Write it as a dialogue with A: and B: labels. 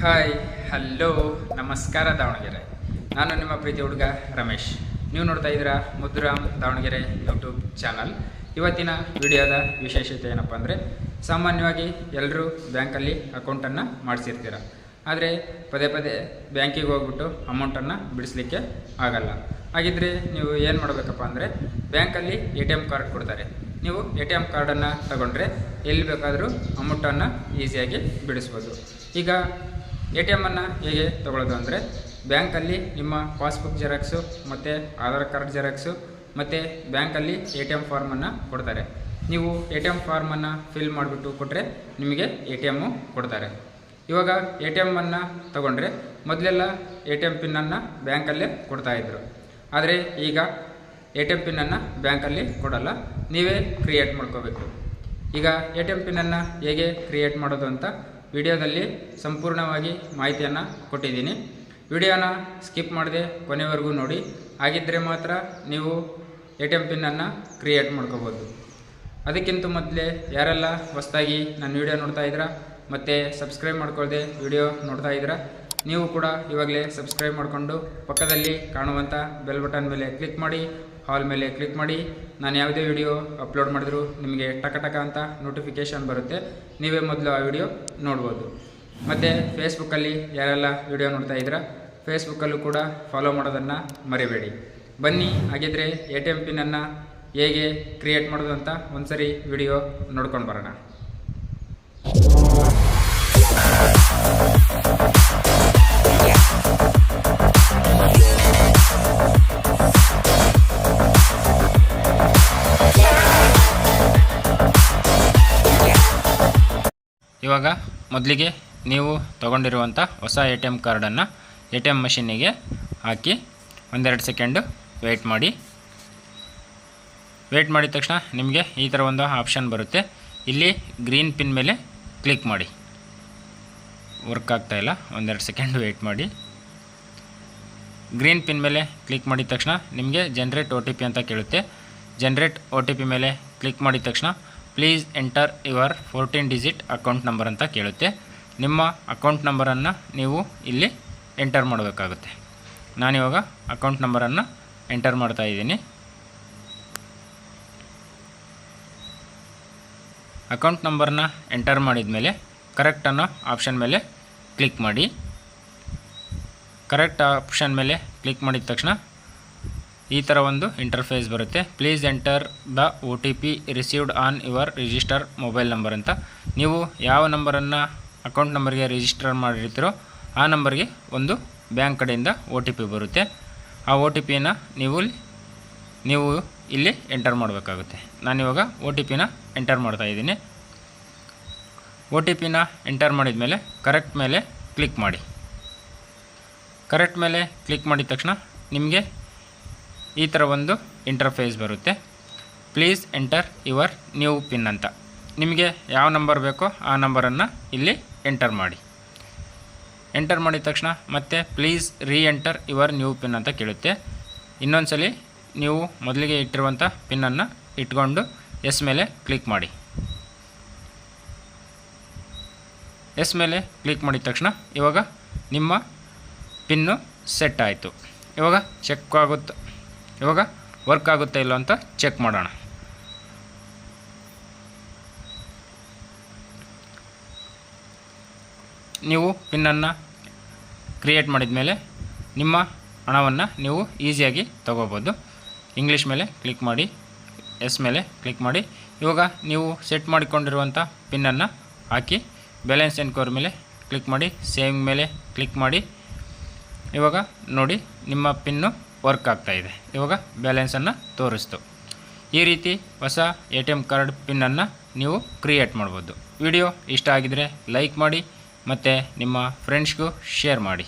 A: Hi hello ನಮಸ್ಕಾರ ದಾವಣಗೆರೆ. ನಾನು ನಿಮ್ಮ ಪ್ರೀತಿ ಹುಡುಗ ರಮೇಶ್. ನೀವು ನೋಡ್ತಾ ಇದ್ದೀರಾ ಮುದ್ರಾಮ್ ದಾವಣಗೆರೆ ಯೂಟ್ಯೂಬ್ ಚಾನಲ್. ಇವತ್ತಿನ ವಿಡಿಯೋದ ವಿಶೇಷತೆ ಏನಪ್ಪ ಅಂದರೆ, ಸಾಮಾನ್ಯವಾಗಿ ಎಲ್ಲರೂ ಬ್ಯಾಂಕಲ್ಲಿ ಅಕೌಂಟನ್ನು ಮಾಡಿಸಿರ್ತೀರ. ಆದರೆ ಪದೇ ಪದೇ ಬ್ಯಾಂಕಿಗೆ ಹೋಗ್ಬಿಟ್ಟು ಅಮೌಂಟನ್ನು ಬಿಡಿಸ್ಲಿಕ್ಕೆ ಆಗಲ್ಲ. ಹಾಗಿದ್ರೆ ನೀವು ಏನು ಮಾಡಬೇಕಪ್ಪ ಅಂದರೆ, ಬ್ಯಾಂಕಲ್ಲಿ ಎ ಟಿ ಎಂ ಕಾರ್ಡ್ ಕೊಡ್ತಾರೆ. ನೀವು ಎ ಟಿ ಎಂ ಕಾರ್ಡನ್ನು ತಗೊಂಡ್ರೆ ಎಲ್ಲಿ ಬೇಕಾದರೂ ಅಮೌಂಟನ್ನು ಈಸಿಯಾಗಿ ಬಿಡಿಸ್ಬೋದು. ಈಗ ಎ ಟಿ ಎಮ್ಮನ್ನು ಹೇಗೆ ತಗೊಳ್ಳೋದು ಅಂದರೆ ಬ್ಯಾಂಕಲ್ಲಿ ನಿಮ್ಮ ಪಾಸ್ಬುಕ್ ಜೆರಾಕ್ಸು ಮತ್ತು ಆಧಾರ್ ಕಾರ್ಡ್ ಜೆರಾಕ್ಸು ಮತ್ತು ಬ್ಯಾಂಕಲ್ಲಿ ಎ ಟಿ ಎಂ ಫಾರ್ಮನ್ನು ಕೊಡ್ತಾರೆ. ನೀವು ಎ ಟಿ ಎಂ ಫಾರ್ಮನ್ನು ಫಿಲ್ ಮಾಡಿಬಿಟ್ಟು ಕೊಟ್ಟರೆ ನಿಮಗೆ ಎ ಟಿ ಎಮ್ಮು ಕೊಡ್ತಾರೆ. ಇವಾಗ ಎ ಟಿ ಎಮ್ಮನ್ನು ತೊಗೊಂಡ್ರೆ ಮೊದಲೆಲ್ಲ ಎ ಟಿ ಎಂ ಪಿನ್ನನ್ನು ಬ್ಯಾಂಕಲ್ಲೇ ಕೊಡ್ತಾಯಿದ್ರು ಆದರೆ ಈಗ ಎ ಟಿ ಎಂ ಪಿನ್ನನ್ನು ಬ್ಯಾಂಕಲ್ಲಿ ಕೊಡಲ್ಲ, ನೀವೇ ಕ್ರಿಯೇಟ್ ಮಾಡ್ಕೋಬೇಕು. ಈಗ ಎ ಟಿ ಎಂ ಪಿನ್ನನ್ನು ಹೇಗೆ ಕ್ರಿಯೇಟ್ ಮಾಡೋದು ಅಂತ ವಿಡಿಯೋದಲ್ಲಿ ಸಂಪೂರ್ಣವಾಗಿ ಮಾಹಿತಿಯನ್ನು ಕೊಟ್ಟಿದ್ದೀನಿ. ವಿಡಿಯೋನ ಸ್ಕಿಪ್ ಮಾಡದೆ ಕೊನೆವರೆಗೂ ನೋಡಿ. ಹಾಗಿದ್ದರೆ ಮಾತ್ರ ನೀವು ಎ ಟಿ ಎಂ ಪಿನ್ನನ್ನು ಕ್ರಿಯೇಟ್ ಮಾಡ್ಕೋಬೋದು. ಅದಕ್ಕಿಂತ ಮೊದಲೇ ಯಾರೆಲ್ಲ ಹೊಸದಾಗಿ ನನ್ನ ವಿಡಿಯೋ ನೋಡ್ತಾ ಇದ್ದೀರಾ ಮತ್ತು ಸಬ್ಸ್ಕ್ರೈಬ್ ಮಾಡ್ಕೊಳ್ಳದೆ ವಿಡಿಯೋ ನೋಡ್ತಾ ಇದ್ದೀರಾ ನೀವು ಕೂಡ ಇವಾಗಲೇ ಸಬ್ಸ್ಕ್ರೈಬ್ ಮಾಡಿಕೊಂಡು ಪಕ್ಕದಲ್ಲಿ ಕಾಣುವಂಥ ಬೆಲ್ ಬಟನ್ ಮೇಲೆ ಕ್ಲಿಕ್ ಮಾಡಿ. ಹಾಲ್ ಮೇಲೆ ಕ್ಲಿಕ್ ಮಾಡಿ, ನಾನು ಯಾವುದೇ ವಿಡಿಯೋ ಅಪ್ಲೋಡ್ ಮಾಡಿದ್ರು ನಿಮಗೆ ಟಕ ಟಕ ಅಂತ ನೋಟಿಫಿಕೇಷನ್ ಬರುತ್ತೆ. ನೀವೇ ಮೊದಲು ಆ ವಿಡಿಯೋ ನೋಡ್ಬೋದು. ಮತ್ತು ಫೇಸ್ಬುಕ್ಕಲ್ಲಿ ಯಾರೆಲ್ಲ ವಿಡಿಯೋ ನೋಡ್ತಾ ಇದ್ದೀರಾ ಫೇಸ್ಬುಕ್ಕಲ್ಲೂ ಕೂಡ ಫಾಲೋ ಮಾಡೋದನ್ನು ಮರಿಬೇಡಿ. ಬನ್ನಿ, ಹಾಗಿದ್ರೆ ಎ ಟಿ ಎಂ ಪಿನ್ನನ್ನು ಹೇಗೆ ಕ್ರಿಯೇಟ್ ಮಾಡೋದು ಅಂತ ಒಂದ್ಸರಿ ವಿಡಿಯೋ ನೋಡ್ಕೊಂಡು ಬರೋಣ. ಇವಾಗ ಮೊದಲಿಗೆ ನೀವು ತಗೊಂಡಿರುವಂಥ ಹೊಸ ಎ ಟಿ ಎಂ ಕಾರ್ಡನ್ನು ಎ ಟಿ ಎಂ ಮಷೀನಿಗೆ ಹಾಕಿ ಒಂದೆರಡು ಸೆಕೆಂಡು ವೆಯ್ಟ್ ಮಾಡಿ. ವೆಯ್ಟ್ ಮಾಡಿದ ತಕ್ಷಣ ನಿಮಗೆ ಈ ಥರ ಒಂದು ಆಪ್ಷನ್ ಬರುತ್ತೆ. ಇಲ್ಲಿ ಗ್ರೀನ್ ಪಿನ್ ಮೇಲೆ ಕ್ಲಿಕ್ ಮಾಡಿ. ವರ್ಕ್ ಆಗ್ತಾಯಿಲ್ಲ ಒಂದೆರಡು ಸೆಕೆಂಡ್ ವೆಯ್ಟ್ ಮಾಡಿ. ಗ್ರೀನ್ ಪಿನ್ ಮೇಲೆ ಕ್ಲಿಕ್ ಮಾಡಿದ ತಕ್ಷಣ ನಿಮಗೆ ಜನ್ರೇಟ್ ಒ ಅಂತ ಕೇಳುತ್ತೆ. ಜನ್ರೇಟ್ ಒ ಮೇಲೆ ಕ್ಲಿಕ್ ಮಾಡಿದ ತಕ್ಷಣ please enter your fourteen digit account number ಅಂತ ಕೇಳುತ್ತೆ. ನಿಮ್ಮ ಅಕೌಂಟ್ ನಂಬರನ್ನು ನೀವು ಇಲ್ಲಿ ಎಂಟರ್ ಮಾಡಬೇಕಾಗುತ್ತೆ. ನಾನಿವಾಗ ಅಕೌಂಟ್ ನಂಬರನ್ನು ಎಂಟರ್ ಮಾಡ್ತಾ ಇದ್ದೀನಿ. ಅಕೌಂಟ್ ನಂಬರ್ನ ಎಂಟರ್ ಮಾಡಿದ ಮೇಲೆ ಕರೆಕ್ಟ್ ಅನ್ನೋ ಆಪ್ಷನ್ ಮೇಲೆ ಕ್ಲಿಕ್ ಮಾಡಿ. ಕರೆಕ್ಟ್ ಆಪ್ಷನ್ ಮೇಲೆ ಕ್ಲಿಕ್ ಮಾಡಿದ ತಕ್ಷಣ ಈ ಥರ ಒಂದು ಇಂಟರ್ಫೇಸ್ ಬರುತ್ತೆ. Please enter the O T P received on your register mobile number ಅಂತ. ನೀವು ಯಾವ ನಂಬರನ್ನು ಅಕೌಂಟ್ ನಂಬರ್ಗೆ ರಿಜಿಸ್ಟರ್ ಮಾಡಿರ್ತೀರೋ ಆ ನಂಬರ್ಗೆ ಒಂದು ಬ್ಯಾಂಕ್ ಕಡೆಯಿಂದ ಒ ಟಿ ಪಿ ಬರುತ್ತೆ. ಆ ಒ ಟಿ ಪಿಯನ್ನು ನೀವು ನೀವು ಇಲ್ಲಿ ಎಂಟರ್ ಮಾಡಬೇಕಾಗುತ್ತೆ. ನಾನಿವಾಗ ಒ ಟಿ ಪಿನ ಎಂಟರ್ ಮಾಡ್ತಾ ಇದ್ದೀನಿ. ಒ ಟಿ ಪಿನ ಎಂಟರ್ ಮಾಡಿದ ಮೇಲೆ ಕರೆಕ್ಟ್ ಮೇಲೆ ಕ್ಲಿಕ್ ಮಾಡಿ. ಕರೆಕ್ಟ್ ಮೇಲೆ ಕ್ಲಿಕ್ ಮಾಡಿದ ತಕ್ಷಣ ನಿಮಗೆ ಈ ಥರ ಒಂದು ಇಂಟರ್ಫೇಸ್ ಬರುತ್ತೆ. Please enter your new pin ಅಂತ. ನಿಮಗೆ ಯಾವ ನಂಬರ್ ಬೇಕೋ ಆ ನಂಬರನ್ನು ಇಲ್ಲಿ ಎಂಟರ್ ಮಾಡಿ. ಎಂಟರ್ ಮಾಡಿದ ತಕ್ಷಣ ಮತ್ತೆ ಪ್ಲೀಸ್ ರೀ ಎಂಟರ್ ಯುವರ್ ನ್ಯೂ ಪಿನ್ ಅಂತ ಕೇಳುತ್ತೆ. ಇನ್ನೊಂದ್ಸಲಿ ನೀವು ಮೊದಲಿಗೆ ಇಟ್ಟಿರುವಂಥ ಪಿನ್ನನ್ನು ಇಟ್ಕೊಂಡು ಎಸ್ ಮೇಲೆ ಕ್ಲಿಕ್ ಮಾಡಿ. ಎಸ್ ಮೇಲೆ ಕ್ಲಿಕ್ ಮಾಡಿದ ತಕ್ಷಣ ಇವಾಗ ನಿಮ್ಮ ಪಿನ್ನು ಸೆಟ್ ಆಯಿತು. ಇವಾಗ ಚೆಕ್ ಆಗುತ್ತೆ ಇವಾಗ ವರ್ಕ್ ಆಗುತ್ತೆ ಇಲ್ಲ ಅಂತ ಚೆಕ್ ಮಾಡೋಣ. ನೀವು ಪಿನ್ನನ್ನು ಕ್ರಿಯೇಟ್ ಮಾಡಿದ ಮೇಲೆ ನಿಮ್ಮ ಹಣವನ್ನು ನೀವು ಈಸಿಯಾಗಿ ತಗೋಬೋದು. ಇಂಗ್ಲೀಷ್ ಮೇಲೆ ಕ್ಲಿಕ್ ಮಾಡಿ ಎಸ್ ಮೇಲೆ ಕ್ಲಿಕ್ ಮಾಡಿ. ಇವಾಗ ನೀವು ಸೆಟ್ ಮಾಡಿಕೊಂಡಿರುವಂಥ ಪಿನ್ನನ್ನು ಹಾಕಿ ಬ್ಯಾಲೆನ್ಸ್ ಎನ್ಕ್ವೈರಿ ಮೇಲೆ ಕ್ಲಿಕ್ ಮಾಡಿ ಸೇವಿಂಗ್ ಮೇಲೆ ಕ್ಲಿಕ್ ಮಾಡಿ. ಇವಾಗ ನೋಡಿ ನಿಮ್ಮ ಪಿನ್ನು ವರ್ಕ್ ಆಗ್ತಾಯಿದೆ ಇವಾಗ ಬ್ಯಾಲೆನ್ಸನ್ನು ತೋರಿಸ್ತು. ಈ ರೀತಿ ಹೊಸ ಎ ಟಿ ಎಂ ಕಾರ್ಡ್ ಪಿನ್ನನ್ನು ನೀವು ಕ್ರಿಯೇಟ್ ಮಾಡ್ಬೋದು. ವಿಡಿಯೋ ಇಷ್ಟ ಆಗಿದರೆ ಲೈಕ್ ಮಾಡಿ ಮತ್ತು ನಿಮ್ಮ ಫ್ರೆಂಡ್ಸ್ಗೂ ಶೇರ್ ಮಾಡಿ.